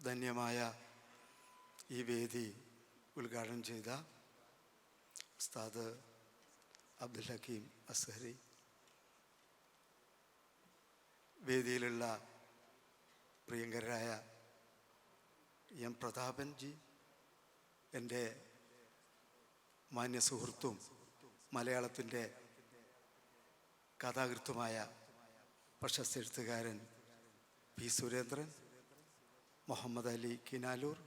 ധന്യമായ ഈ വേദി ഉദ്ഘാടനം ചെയ്ത ഉസ്താദ് അബ്ദുൽ ഹക്കീം അസ്ഹരി. വേദിയിലുള്ള പ്രിയങ്കരായ എം പ്രതാപൻ ജി എന്റെ മാന്യ സുഹൃത്തും മലയാളത്തിന്റെ കഥാകൃത്തുമായ പ്രശസ്ത എഴുത്തുകാരൻ പി സുരേന്ദ്രൻ മുഹമ്മദ് അലി കിനാലൂർ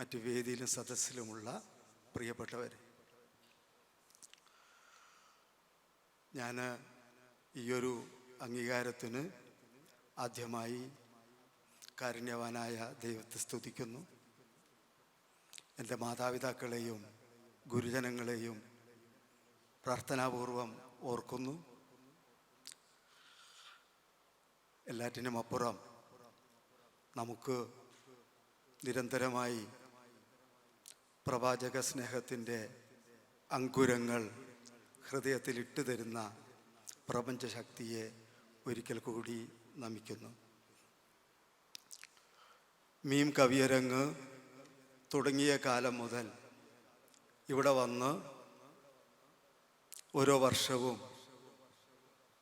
മറ്റ് വേദിയിലും സദസ്സിലുമുള്ള പ്രിയപ്പെട്ടവർ ഞാൻ ഈയൊരു അംഗീകാരത്തിന് ആദ്യമായി കാരുണ്യവാനായ ദൈവത്തെ സ്തുതിക്കുന്നു. എന്റെ മാതാപിതാക്കളെയും ഗുരുജനങ്ങളെയും പ്രാർത്ഥനാപൂർവം ഓർക്കുന്നു. എല്ലാറ്റിനും അപ്പുറം നമുക്ക് നിരന്തരമായി പ്രവാചക സ്നേഹത്തിന്റെ അങ്കുരങ്ങൾ ഹൃദയത്തിൽ ഇട്ടു തരുന്ന പ്രപഞ്ചശക്തിയെ ഒരിക്കൽ കൂടി നമിക്കുന്നു. മീം കവിയരങ്ങ് തുടങ്ങിയ കാലം മുതൽ ഇവിടെ വന്ന് ഓരോ വർഷവും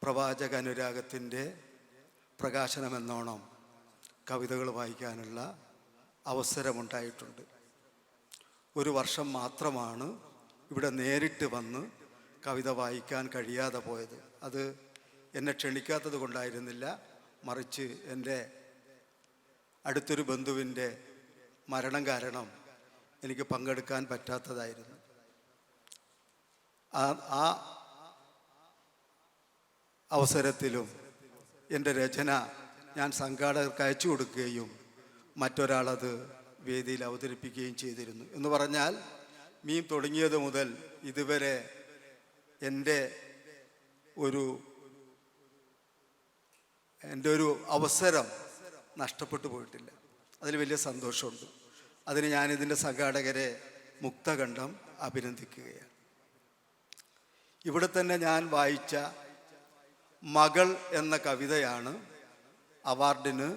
പ്രവാചക അനുരാഗത്തിന്റെ പ്രകാശനമെന്നോണം കവിതകൾ വായിക്കാനുള്ള അവസരമുണ്ടായിട്ടുണ്ട്. ഒരു വർഷം മാത്രമാണ് ഇവിടെ നേരിട്ട് വന്ന് കവിത വായിക്കാൻ കഴിയാതെ പോയത്. അത് എന്നെ ക്ഷണിക്കാത്തത് കൊണ്ടായിരുന്നില്ല. മറിച്ച് എന്റെ അടുത്തൊരു ബന്ധുവിന്റെ മരണം കാരണം എനിക്ക് പങ്കെടുക്കാൻ പറ്റാത്തതായിരുന്നു. ആ അവസരത്തിലും എന്റെ രചന ഞാൻ സംഘാടകർക്ക് അയച്ചു കൊടുക്കുകയും മറ്റൊരാളത് വേദിയിൽ അവതരിപ്പിക്കുകയും ചെയ്തിരുന്നു. എന്ന് പറഞ്ഞാൽ മീം തുടങ്ങിയത് മുതൽ ഇതുവരെ എന്റെ ഒരു എന്റെ ഒരു അവസരം നഷ്ടപ്പെട്ടു പോയിട്ടില്ല. അതിൽ വലിയ സന്തോഷമുണ്ട്. അതിന് ഞാനിതിന്റെ സംഘാടകരെ മുക്തകണ്ഠം അഭിനന്ദിക്കുകയാണ്. ഇവിടെ തന്നെ ഞാൻ വായിച്ച മകൾ എന്ന കവിതയാണ് അവാർഡിന്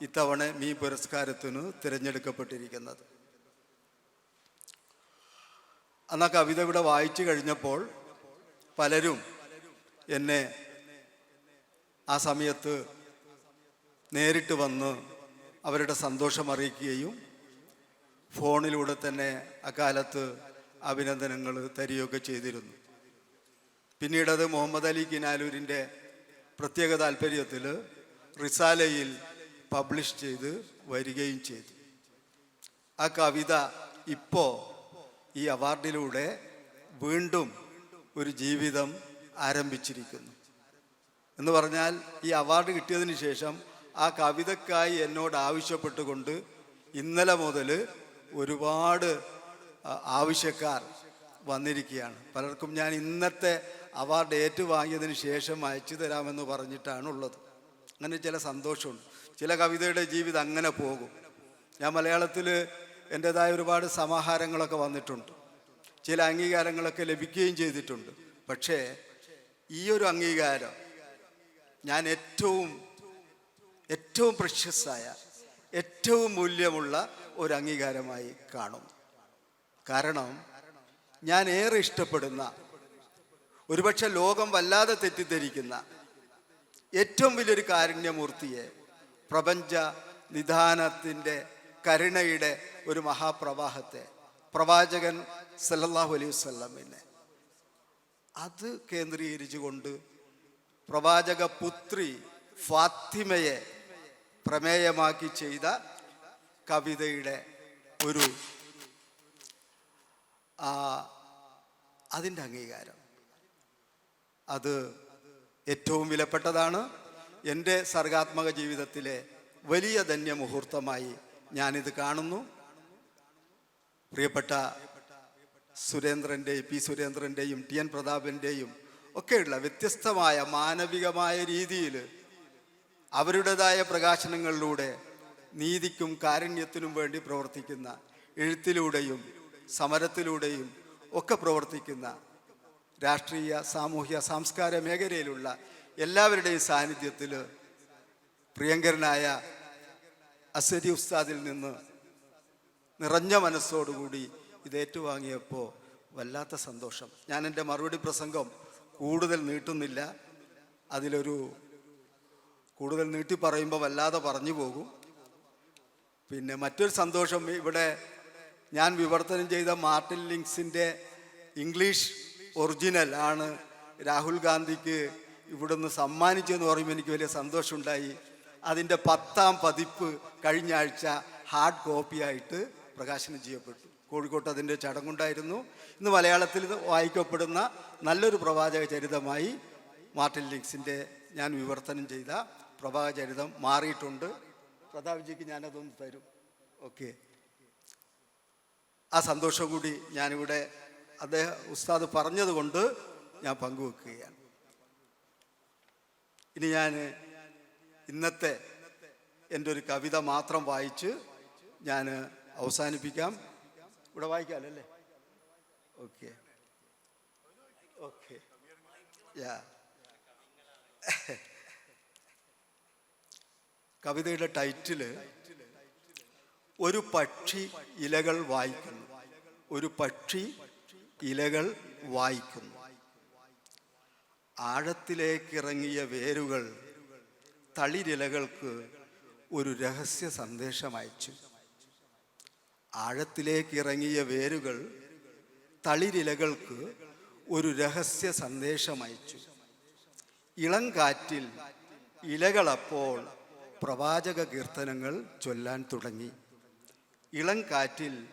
ഇത്തവണ മീ പുരസ്കാരത്തിന് തിരഞ്ഞെടുക്കപ്പെട്ടിരിക്കുന്നത്. അന്ന് ആ കവിത ഇവിടെ വായിച്ചു കഴിഞ്ഞപ്പോൾ പലരും എന്നെ ആ സമയത്ത് നേരിട്ട് വന്ന് അവരുടെ സന്തോഷം അറിയിക്കുകയും ഫോണിലൂടെ തന്നെ അക്കാലത്ത് അഭിനന്ദനങ്ങൾ തരികയൊക്കെ ചെയ്തിരുന്നു. പിന്നീടത് മുഹമ്മദ് അലി കിനാലൂരിന്റെ പ്രത്യേക താല്പര്യത്തിൽ റിസാലയിൽ പബ്ലിഷ് ചെയ്ത് വരികയും ചെയ്തു. ആ കവിത ഇപ്പോൾ ഈ അവാർഡിലൂടെ വീണ്ടും ഒരു ജീവിതം ആരംഭിച്ചിരിക്കുന്നു. എന്ന് പറഞ്ഞാൽ ഈ അവാർഡ് കിട്ടിയതിന് ശേഷം ആ കവിതക്കായി എന്നോട് ആവശ്യപ്പെട്ടുകൊണ്ട് ഇന്നലെ മുതൽ ഒരുപാട് ആവശ്യക്കാർ വന്നിരിക്കുകയാണ്. പലർക്കും ഞാൻ ഇന്നത്തെ അവാർഡ് ഏറ്റുവാങ്ങിയതിന് ശേഷം അയച്ചു തരാമെന്ന് പറഞ്ഞിട്ടാണ് ഉള്ളത് അങ്ങനെ ചില സന്തോഷമുണ്ട്. ചില കവിതയുടെ ജീവിതം അങ്ങനെ പോകും. ഞാൻ മലയാളത്തിൽ എന്റെതായ ഒരുപാട് സമാഹാരങ്ങളൊക്കെ വന്നിട്ടുണ്ട്. ചില അംഗീകാരങ്ങളൊക്കെ ലഭിക്കുകയും ചെയ്തിട്ടുണ്ട്. പക്ഷേ ഈ ഒരു അംഗീകാരം ഞാൻ ഏറ്റവും ഏറ്റവും പ്രഷ്യസായ ഏറ്റവും മൂല്യമുള്ള ഒരു അംഗീകാരമായി കാണും കാരണം ഞാൻ ഏറെ ഇഷ്ടപ്പെടുന്ന ഒരുപക്ഷെ ലോകം വല്ലാതെ തെറ്റിദ്ധരിക്കുന്ന ഏറ്റവും വലിയൊരു കാരുണ്യമൂർത്തിയെ പ്രപഞ്ച നിധാനത്തിന്റെ കരുണയുടെ ഒരു മഹാപ്രവാഹത്തെ പ്രവാചകൻ സല്ലല്ലാഹു അലൈഹി വസല്ലമിനെ അത് കേന്ദ്രീകരിച്ചുകൊണ്ട് പ്രവാചക പുത്രി ഫാത്തിമയെ പ്രമേയമാക്കി ചെയ്ത കവിതയുടെ ഒരു അതിന്റെ അംഗീകാരം. അത് ഏറ്റവും വിലപ്പെട്ടതാണ് എന്റെ സർഗാത്മക ജീവിതത്തിലെ വലിയ ധന്യ മുഹൂർത്തമായി ഞാനിത് കാണുന്നു. പ്രിയപ്പെട്ട സുരേന്ദ്രന്റെയും പി സുരേന്ദ്രന്റെയും ടി എൻ പ്രതാപന്റെയും ഒക്കെയുള്ള വ്യത്യസ്തമായ മാനവികമായ രീതിയിൽ അവരുടേതായ പ്രകാശനങ്ങളിലൂടെ നീതിക്കും കാരുണ്യത്തിനും വേണ്ടി പ്രവർത്തിക്കുന്ന എഴുത്തിലൂടെയും സമരത്തിലൂടെയും ഒക്കെ പ്രവർത്തിക്കുന്ന രാഷ്ട്രീയ സാമൂഹ്യ സാംസ്കാര മേഖലയിലുള്ള എല്ലാവരുടെയും സാന്നിധ്യത്തിൽ പ്രിയങ്കരനായ അസരി ഉസ്താദിൽ നിന്ന് നിറഞ്ഞ മനസ്സോടുകൂടി ഇത് ഏറ്റുവാങ്ങിയപ്പോൾ വല്ലാത്ത സന്തോഷം. ഞാൻ എന്റെ മറുപടി പ്രസംഗം കൂടുതൽ നീട്ടുന്നില്ല. അതിലൊരു കൂടുതൽ നീട്ടി പറയുമ്പോൾ വല്ലാതെ പറഞ്ഞു പോകും. പിന്നെ മറ്റൊരു സന്തോഷം ഇവിടെ ഞാൻ വിവർത്തനം ചെയ്ത മാർട്ടിൻ ലിങ്സിന്റെ ഇംഗ്ലീഷ് ഒറിജിനൽ ആണ്. രാഹുൽ ഗാന്ധിക്ക് ഇവിടുന്ന് സമ്മാനിച്ചെന്ന് പറയുമ്പോൾ എനിക്ക് വലിയ സന്തോഷമുണ്ടായി. അതിന്റെ പത്താം പതിപ്പ് കഴിഞ്ഞ ആഴ്ച ഹാർഡ് കോപ്പിയായിട്ട് പ്രകാശനം ചെയ്യപ്പെട്ടു. കോഴിക്കോട്ട് അതിന്റെ ചടങ്ങുണ്ടായിരുന്നു. ഇന്ന് മലയാളത്തിൽ വായിക്കപ്പെടുന്ന നല്ലൊരു പ്രവാചക ചരിതമായി മാർട്ടിൻ ലിങ്സിന്റെ ഞാൻ വിവർത്തനം ചെയ്ത പ്രവാചക ചരിതം മാറിയിട്ടുണ്ട്. പ്രതാപ്ജിക്ക് ഞാനതൊന്ന് തരും. ഓക്കെ. ആ സന്തോഷം കൂടി ഞാനിവിടെ അദ്ദേഹം ഉസ്താദ് പറഞ്ഞതുകൊണ്ട് ഞാൻ പങ്കുവെക്കുകയാണ്. ഇനി ഞാൻ ഇന്നത്തെ എന്റെ ഒരു കവിത മാത്രം വായിച്ച് ഞാൻ അവസാനിപ്പിക്കാം. ഇവിടെ വായിക്കാമല്ലേ? ഓക്കെ. ഓക്കെ. യാ. കവിതയുടെ ടൈറ്റിൽ ഒരു പക്ഷി ഇലകൾ വായിക്കുന്നു. ഒരു പക്ഷി ഇലകൾ വായിക്കുന്നു. ആഴത്തിലേക്കിറങ്ങിയ വേരുകൾ തളിരിലകൾക്ക് ഒരു രഹസ്യ സന്ദേശം അയച്ചു ആഴത്തിലേക്കിറങ്ങിയ വേരുകൾ തളിരിലകൾക്ക് ഒരു രഹസ്യ സന്ദേശം അയച്ചു ഇളം കാറ്റിൽ ഇലകളപ്പോൾ പ്രവാചക കീർത്തനങ്ങൾ ചൊല്ലാൻ തുടങ്ങി. ഇളം കാറ്റിൽ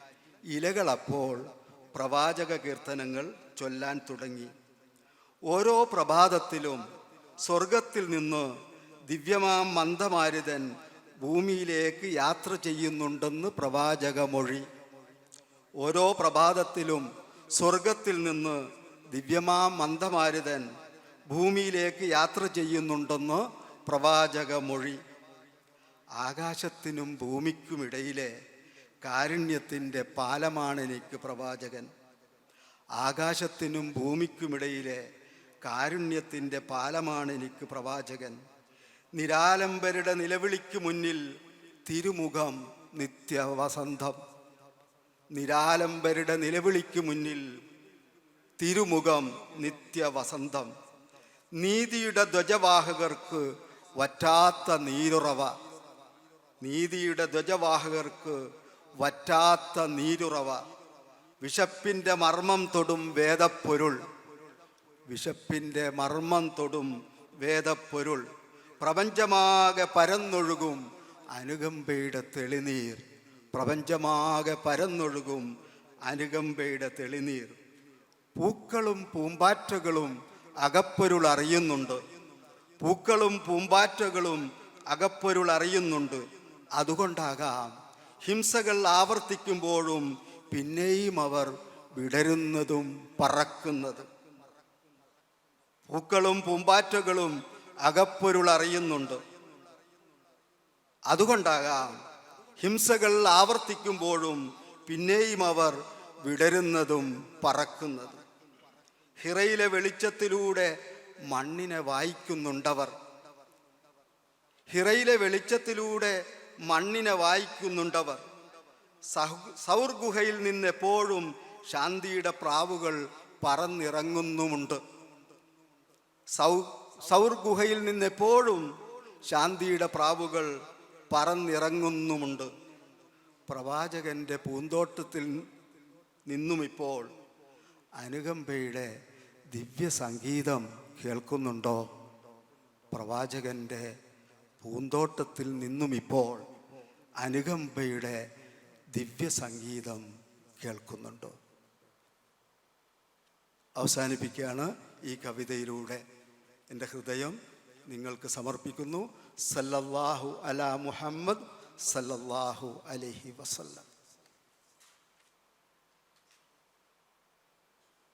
ഇലകളപ്പോൾ പ്രവാചക കീർത്തനങ്ങൾ ചൊല്ലാൻ തുടങ്ങി. ഓരോ പ്രഭാതത്തിലും സ്വർഗത്തിൽ നിന്ന് ദിവ്യമാം മന്ദമാരുതൻ ഭൂമിയിലേക്ക് യാത്ര ചെയ്യുന്നുണ്ടെന്ന് പ്രവാചക മൊഴി ഓരോ പ്രഭാതത്തിലും സ്വർഗത്തിൽ നിന്ന് ദിവ്യമാം മന്ദമാരുതൻ ഭൂമിയിലേക്ക് യാത്ര ചെയ്യുന്നുണ്ടെന്ന് പ്രവാചക മൊഴി ആകാശത്തിനും ഭൂമിക്കുമിടയിലെ കാരുണ്യത്തിന്റെ പാലമാണ് എനിക്ക് പ്രവാചകൻ. ആകാശത്തിനും ഭൂമിക്കുമിടയിലെ കാരുണ്യത്തിന്റെ പാലമാണ് എനിക്ക് പ്രവാചകൻ. നിരാലംബരുടെ നിലവിളിക്ക് മുന്നിൽ തിരുമുഖം നിത്യവസന്തം. നിരാലംബരുടെ നിലവിളിക്ക് മുന്നിൽ തിരുമുഖം നിത്യവസന്തം. നീതിയുടെ ധ്വജവാഹകർക്ക് വറ്റാത്ത നീരുറവ. നീതിയുടെ ധ്വജവാഹകർക്ക് വറ്റാത്ത നീരുറവ വിശപ്പിന്റെ മർമ്മം തൊടും വേദപ്പൊരുൾ. വിശപ്പിന്റെ മർമ്മം തൊടും വേദപ്പൊരുൾ. പ്രപഞ്ചമാകെ പരന്നൊഴുകും അനുകമ്പയുടെ തെളിനീർ. പ്രപഞ്ചമാകെ പരന്നൊഴുകും അനുകമ്പയുടെ തെളിനീർ. പൂക്കളും പൂമ്പാറ്റകളും അകപ്പൊരുൾ അറിയുന്നുണ്ട്. പൂക്കളും പൂമ്പാറ്റകളും അകപ്പൊരുൾ അറിയുന്നുണ്ട്. അതുകൊണ്ടാകാം ഹിംസകൾ ആവർത്തിക്കുമ്പോഴും പിന്നെയും അവർ വിടരുന്നതും പറക്കുന്നതും. പൂക്കളും പൂമ്പാറ്റകളും അകപ്പൊരുൾ അറിയുന്നുണ്ട്. അതുകൊണ്ടാകാം ഹിംസകൾ ആവർത്തിക്കുമ്പോഴും പിന്നെയും അവർ വിടരുന്നതും പറക്കുന്നതും. ഹിറയിലെ വെളിച്ചത്തിലൂടെ മണ്ണിനെ വായിക്കുന്നുണ്ടവർ. ഹിറയിലെ വെളിച്ചത്തിലൂടെ മണ്ണിനെ വായിക്കുന്നുണ്ടവർ. സൗർഗുഹയിൽ നിന്ന് എപ്പോഴും ശാന്തിയുടെ പ്രാവുകൾ പറന്നിറങ്ങുന്നുമുണ്ട്. സൗ സൗർഗുഹയിൽ നിന്നെപ്പോഴും ശാന്തിയുടെ പ്രാവുകൾ പറന്നിറങ്ങുന്നുമുണ്ട്. പ്രവാചകന്റെ പൂന്തോട്ടത്തിൽ നിന്നും ഇപ്പോൾ അനുകമ്പയുടെ ദിവ്യ സംഗീതം കേൾക്കുന്നുണ്ടോ? പ്രവാചകന്റെ പൂന്തോട്ടത്തിൽ നിന്നും ഇപ്പോൾ അനുകമ്പയുടെ ദിവ്യ സംഗീതം കേൾക്കുന്നുണ്ടോ. അവസാനിപ്പിക്കുകയാണ് ഈ കവിതയിലൂടെ. എന്റെ ഹൃദയം നിങ്ങൾക്ക് സമർപ്പിക്കുന്നു. സല്ലല്ലാഹു അല മുഹമ്മദ് സല്ലല്ലാഹു അലഹി വസല്ലം.